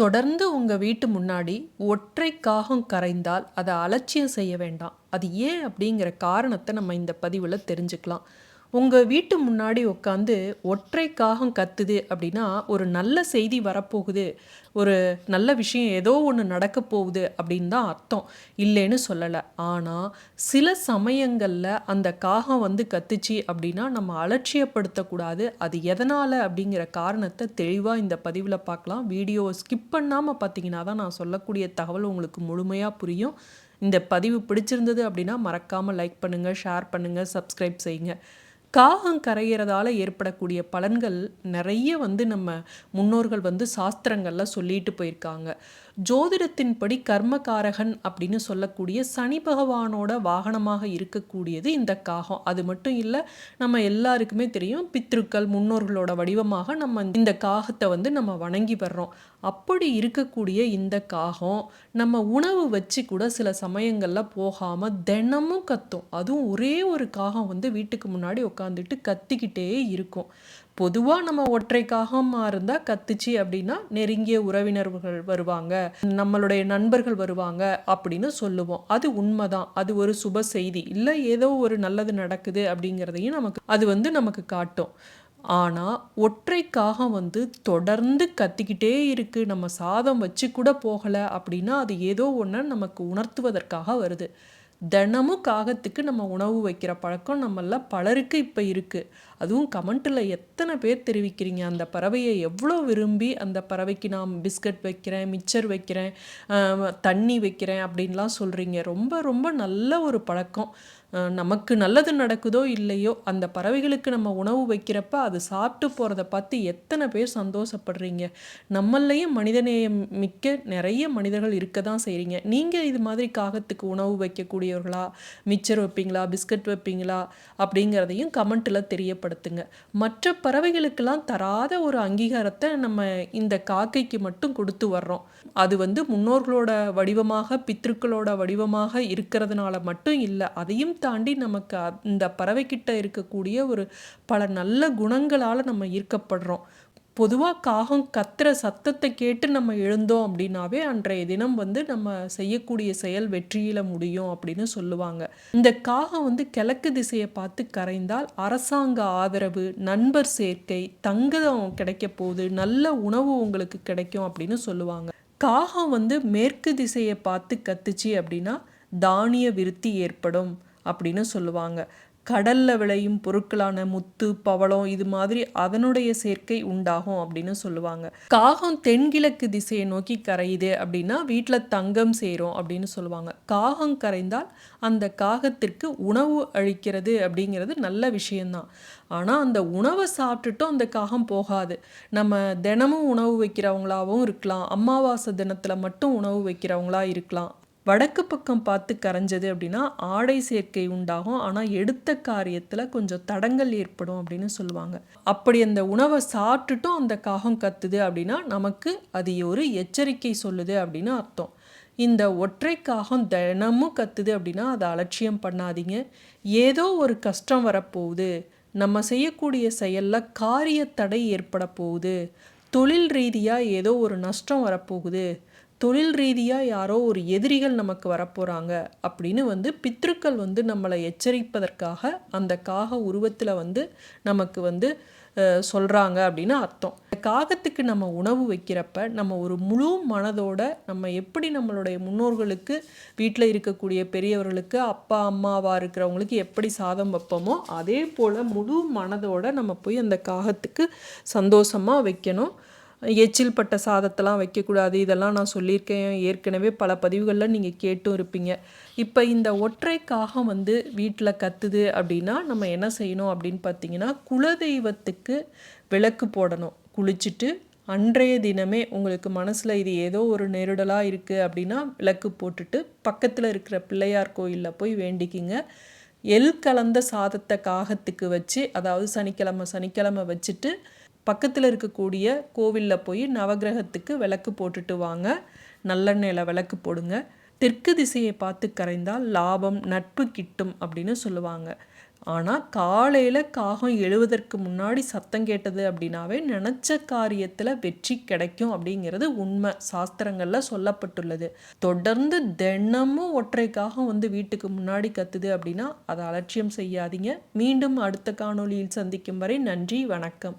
தொடர்ந்து உங்கள் வீட்டு முன்னாடி ஒற்றை காகம் கரைந்தால் அதை அலட்சியம் செய்ய வேண்டாம். அது ஏன் அப்படிங்கிற காரணத்தை நம்ம இந்த பதிவில் தெரிஞ்சுக்கலாம். உங்கள் வீட்டு முன்னாடி உட்காந்து ஒற்றை காகம் கத்துது அப்படின்னா ஒரு நல்ல செய்தி வரப்போகுது. ஒரு நல்ல விஷயம் ஏதோ ஒன்று நடக்க போகுது அப்படின்னு தான் அர்த்தம். இல்லைன்னு சொல்லலை. ஆனால் சில சமயங்களில் அந்த காகம் வந்து கத்துச்சு அப்படின்னா நம்ம அலட்சியப்படுத்தக்கூடாது. அது எதனால் அப்படிங்கிற காரணத்தை தெளிவாக இந்த பதிவில் பார்க்கலாம். வீடியோவை ஸ்கிப் பண்ணாமல் பார்த்தீங்கன்னா தான் நான் சொல்லக்கூடிய தகவல் உங்களுக்கு முழுமையாக புரியும். இந்த பதிவு பிடிச்சிருந்தது அப்படின்னா மறக்காமல் லைக் பண்ணுங்கள் ஷேர் பண்ணுங்கள் சப்ஸ்கிரைப் செய்யுங்க. காகம் கரைகிறதால ஏற்படக்கூடிய பலன்கள் நிறைய வந்து நம்ம முன்னோர்கள் வந்து சாஸ்திரங்களில் சொல்லிட்டு போயிருக்காங்க. ஜோதிடத்தின்படி கர்மகாரகன் அப்படின்னு சொல்லக்கூடிய சனி பகவானோட வாகனமாக இருக்கக்கூடியது இந்த காகம். அது மட்டும் இல்லை நம்ம எல்லாருக்குமே தெரியும் பித்ருக்கள் முன்னோர்களோட வடிவமாக நம்ம இந்த காகத்தை வந்து நம்ம வணங்கி வர்றோம். அப்படி இருக்கக்கூடிய இந்த காகம் நம்ம உணவு வச்சு கூட சில சமயங்களில் போகாமல் தினமும் கத்தும். அதுவும் ஒரே ஒரு காகம் வந்து வீட்டுக்கு முன்னாடி உட்காந்துட்டு கத்திக்கிட்டே இருக்கும். பொதுவாக நம்ம ஒற்றை காகமாக இருந்தால் கத்துச்சு அப்படின்னா நெருங்கிய உறவினர்கள் வருவாங்க. நம்மளுடைய நண்பர்கள் வருவாங்க அப்படின்னு சொல்லுவோம். அது உண்மைதான். அது ஒரு சுப செய்தி. இல்லை ஏதோ ஒரு நல்லது நடக்குது அப்படிங்கிறதையும் நமக்கு அது வந்து நமக்கு காட்டும். ஆனால் ஒற்றை காகம் வந்து தொடர்ந்து கத்திக்கிட்டே இருக்குது நம்ம சாதம் வச்சு கூட போகலை அப்படின்னா அது ஏதோ ஒன்று நமக்கு உணர்த்துவதற்காக வருது. தினமும் காகத்துக்கு நம்ம உணவு வைக்கிற பழக்கம் நம்மள பலருக்கு இப்போ இருக்குது அதுவும் கமெண்ட்டில் எத்தனை பேர் தெரிவிக்கிறீங்க? அந்த பறவையை எவ்வளோ விரும்பி அந்த பறவைக்கு நான் பிஸ்கட் வைக்கிறேன் மிச்சர் வைக்கிறேன் தண்ணி வைக்கிறேன் அப்படின்லாம் சொல்கிறீங்க ரொம்ப ரொம்ப நல்ல ஒரு பழக்கம். நமக்கு நல்லது நடக்குதோ இல்லையோ அந்த பறவைகளுக்கு நம்ம உணவு வைக்கிறப்ப அது சாப்பிட்டு போகிறத பார்த்து எத்தனை பேர் சந்தோஷப்படுறீங்க? நம்மளையும் மனிதநேயம் மிக்க நிறைய மனிதர்கள் இருக்க தான் செய்கிறீங்க நீங்கள் இது மாதிரி காகத்துக்கு உணவு வைக்கக்கூடியவர்களா? மிச்சர் வைப்பீங்களா? பிஸ்கட் வைப்பீங்களா? அப்படிங்கிறதையும் கமெண்ட்டில் தெரியப்படுத்துங்க. மற்ற பறவைகளுக்கெல்லாம் தராத ஒரு அங்கீகாரத்தை நம்ம இந்த காக்கைக்கு மட்டும் கொடுத்து வர்றோம். அது வந்து முன்னோர்களோட வடிவமாக பித்ருக்களோட வடிவமாக இருக்கிறதுனால மட்டும் இல்லை அதையும் தாண்டி நமக்கு இந்த பறவைக்கிட்ட இருக்கக்கூடிய ஒரு பல நல்ல குணங்களால் நம்ம ஈர்க்கப்படுறோம். பொதுவாக காகம் கத்துற சத்தத்தை கேட்டு நம்ம எழுந்தோம் அப்படின்னாவே அன்றைய தினம் வந்து நம்ம செய்யக்கூடிய செயல் வெற்றியில முடியும் அப்படின்னு சொல்லுவாங்க. இந்த காகம் வந்து கிழக்கு திசையை பார்த்து கரைந்தால் அரசாங்க ஆதரவு நண்பர் சேர்க்கை தங்கம் கிடைக்க போகுது நல்ல உணவு உங்களுக்கு கிடைக்கும் அப்படின்னு சொல்லுவாங்க. காகம் வந்து மேற்கு திசையை பார்த்து கத்துச்சு அப்படின்னா தானிய விருத்தி ஏற்படும். அப்படின்னு சொல்லுவாங்க. கடலில் விளையும் பொருட்களான முத்து பவளம் இது மாதிரி அதனுடைய சேர்க்கை உண்டாகும் அப்படின்னு சொல்லுவாங்க. காகம் தென்கிழக்கு திசையை நோக்கி கரையுது அப்படின்னா வீட்டில் தங்கம் சேரும் அப்படின்னு சொல்லுவாங்க. காகம் கரைந்தால் அந்த காகத்திற்கு உணவு அழிக்கிறது அப்படிங்கிறது நல்ல விஷயந்தான் ஆனால் அந்த உணவை சாப்பிட்டுட்டும் அந்த காகம் போகாது. நம்ம தினமும் உணவு வைக்கிறவங்களாகவும் இருக்கலாம். அமாவாசை தினத்தில் மட்டும் உணவு வைக்கிறவங்களா இருக்கலாம். வடக்கு பக்கம் பார்த்து கரைஞ்சது அப்படின்னா ஆடை சேர்க்கை உண்டாகும். ஆனால் எடுத்த காரியத்தில் கொஞ்சம் தடங்கள் ஏற்படும் அப்படின்னு சொல்லுவாங்க. அப்படி அந்த உணவை சாப்பிட்டுட்டும் அந்த காகம் கத்துது அப்படின்னா நமக்கு அது ஒரு எச்சரிக்கை சொல்லுது அப்படின்னு அர்த்தம். இந்த ஒற்றை காகம் தினமும் கத்துது அப்படின்னா அதை அலட்சியம் பண்ணாதீங்க. ஏதோ ஒரு கஷ்டம் வரப்போகுது. நம்ம செய்யக்கூடிய செயலில் காரிய தடை ஏற்பட போகுது. தொழில் ரீதியாக ஏதோ ஒரு நஷ்டம் வரப்போகுது. தொழில் ரீதியாக யாரோ ஒரு எதிரிகள் நமக்கு வரப்போகிறாங்க அப்படின்னு வந்து பித்ருக்கள் வந்து நம்மளை எச்சரிப்பதற்காக அந்த காக உருவத்தில் வந்து நமக்கு வந்து சொல்கிறாங்க அப்படின்னு அர்த்தம். காகத்துக்கு நம்ம உணவு வைக்கிறப்ப நம்ம ஒரு முழு மனதோட நம்ம எப்படி நம்மளுடைய முன்னோர்களுக்கு வீட்டில் இருக்கக்கூடிய பெரியவர்களுக்கு அப்பா அம்மாவாக இருக்கிறவங்களுக்கு எப்படி சாதம் வைப்போமோ அதே போல் முழு மனதோட நம்ம போய் அந்த காகத்துக்கு சந்தோஷமாக வைக்கணும். எச்சில் பட்ட சாதத்தெல்லாம் வைக்கக்கூடாது. இதெல்லாம் நான் சொல்லியிருக்கேன். ஏற்கனவே பல பதிவுகளில் நீங்கள் கேட்டும் இருப்பீங்க. இப்போ இந்த ஒற்றை காகம் வந்து வீட்டில் கத்துது அப்படின்னா நம்ம என்ன செய்யணும் அப்படின்னு பார்த்தீங்கன்னா குலதெய்வத்துக்கு விளக்கு போடணும். குளிச்சுட்டு அன்றைய தினமே உங்களுக்கு மனசில் இது ஏதோ ஒரு நெருடலாக இருக்குது அப்படின்னா விளக்கு போட்டுட்டு பக்கத்தில் இருக்கிற பிள்ளையார் கோயிலில் போய் வேண்டிக்கிங்க. எல் கலந்த சாதத்தை காகத்துக்கு வச்சு அதாவது சனிக்கிழமை சனிக்கிழமை வச்சுட்டு பக்கத்தில் இருக்கக்கூடிய கோவிலில் போய் நவகிரகத்துக்கு விளக்கு போட்டுட்டு வாங்க. நல்லெண்ணெயில் விளக்கு போடுங்க. தெற்கு திசையை பார்த்து கரைந்தால் லாபம் நட்பு கிட்டும் அப்படின்னு சொல்லுவாங்க. ஆனால் காலையில் காகம் எழுவதற்கு முன்னாடி சத்தம் கேட்டது அப்படின்னாவே நினச்ச காரியத்தில் வெற்றி கிடைக்கும் அப்படிங்கிறது உண்மை. சாஸ்திரங்களில் சொல்லப்பட்டுள்ளது. தொடர்ந்து தினமும் ஒற்றை காகம் வந்து வீட்டுக்கு முன்னாடி கத்துது அப்படின்னா அதை அலட்சியம் செய்யாதீங்க. மீண்டும் அடுத்த காணொளியில் சந்திக்கும் வரை நன்றி வணக்கம்.